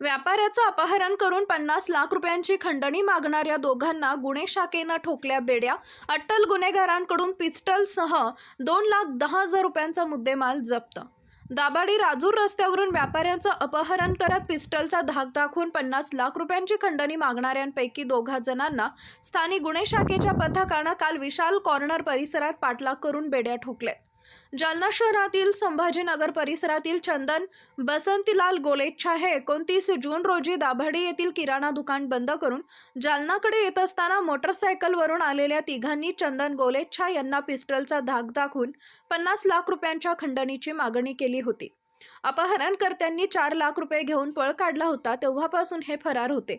व्यापाऱ्याचं अपहरण करून पन्नास लाख रुपयांची खंडणी मागणाऱ्या दोघांना गुन्हे शाखेनं ठोकल्या बेड्या. अट्टल गुन्हेगारांकडून पिस्टलसह दोन लाख दहा हजार रुपयांचा मुद्देमाल जप्त. दाभाडी राजूर रस्त्यावरून व्यापाऱ्यांचं अपहरण करत पिस्टलचा धाक दाखवून पन्नास लाख रुपयांची खंडणी मागणाऱ्यांपैकी दोघा जणांना स्थानिक गुन्हे शाखेच्या पथकानं काल विशाल कॉर्नर परिसरात पाठलाग करून बेड्या ठोकल्यात जालना शहरातील संभाजीनगर परिसरातील चंदन बसंतीलाल गोलेच्छा हे एकोणतीस जून रोजी दाभाडी येथील किराणा दुकान बंद करून जालनाकडे येत असताना मोटरसायकलवरून आलेल्या तिघांनी चंदन गोलेच्छा यांना पिस्टलचा धाक दाखवून पन्नास लाख रुपयांच्या खंडणीची मागणी केली होती. अपहरणकर्त्यांनी चार लाख रुपये घेऊन पळ काढला होता तेव्हापासून हे फरार होते.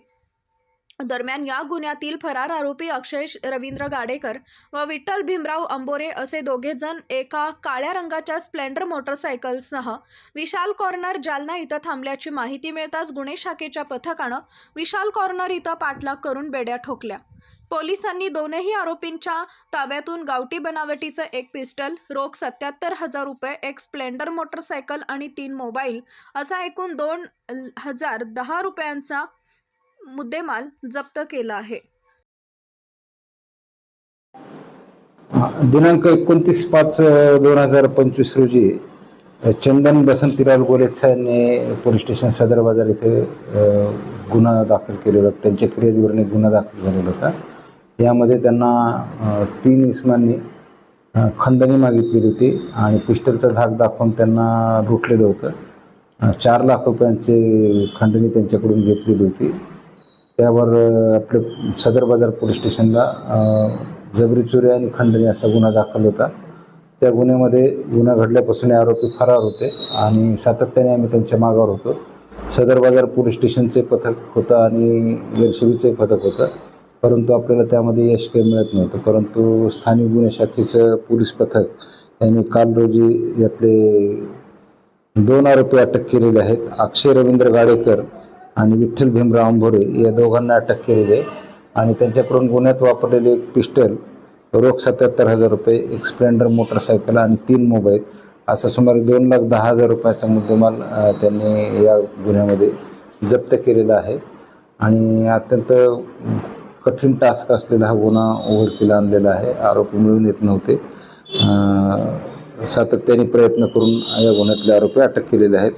दरम्यान या गुन्ह्यातील फरार आरोपी अक्षय रवींद्र गाडेकर व विठ्ठल भीमराव अंबोरे असे दोघे जण एका काळ्या रंगाच्या स्प्लेंडर मोटरसायकलसह विशाल कॉर्नर जालना इथं थांबल्याची माहिती मिळताच गुन्हे शाखेच्या पथकानं विशाल कॉर्नर इथं पाठलाग करून बेड्या ठोकल्या. पोलिसांनी दोनही आरोपींच्या ताब्यातून गावठी बनावटीचं एक पिस्टल रोख सत्याहत्तर हजार रुपये एक स्प्लेंडर मोटरसायकल आणि तीन मोबाईल असा एकूण दोन हजार दहा रुपयांचा मुद्देमाल जप्त केला आहे. दिनांक एकोणतीस पाच दोन हजार पंचवीस रोजी चंदन बसंतीलाल गोलेत्सा यांनी पोलीस स्टेशन सदर बाजार इथे गुन्हा दाखल केलेला होता. त्यांच्या फिर्यादीवरने गुन्हा दाखल झालेला होता. यामध्ये त्यांना तीन इसमांनी खंडणी मागितलेली होती आणि पिस्टलचा धाक दाखवून त्यांना लुटलेलं होतं. चार लाख रुपयांची खंडणी त्यांच्याकडून घेतलेली होती. त्यावर आपलं आपले सदर बाजार पोलीस स्टेशनला जबरी चोरी आणि खंडणी असा गुन्हा दाखल होता. त्या गुन्ह्यामध्ये गुन्हा घडल्यापासून आरोपी फरार होते आणि सातत्याने आम्ही त्यांच्या मागावर होतो. सदर बाजार पोलीस स्टेशनचे पथक होतं आणि एलसीबीचे पथक होतं. परंतु आपल्याला त्यामध्ये यश काही मिळत नव्हतं. परंतु स्थानिक गुन्हे शाखेचं पोलीस पथक यांनी काल रोजी यातले दोन आरोपी अटक केलेले आहेत. अक्षय रवींद्र गाडेकर आणि विठ्ठल भीमराव अंभोरे या दोघांना अटक केलेली आहे. आणि त्यांच्याकडून गुन्ह्यात वापरलेले एक पिस्टल रोख सत्याहत्तर हजार रुपये एक स्प्लेंडर मोटरसायकल आणि तीन मोबाईल असा सुमारे दोन लाख दहा हजार रुपयाचा मुद्देमाल त्यांनी या गुन्ह्यामध्ये जप्त केलेला आहे. आणि अत्यंत कठीण टास्क असलेला हा गुन्हा उघडकीला आणलेला आहे. आरोपी मिळून येत नव्हते. सातत्याने प्रयत्न करून या गुन्ह्यातले आरोपी अटक केलेले आहेत.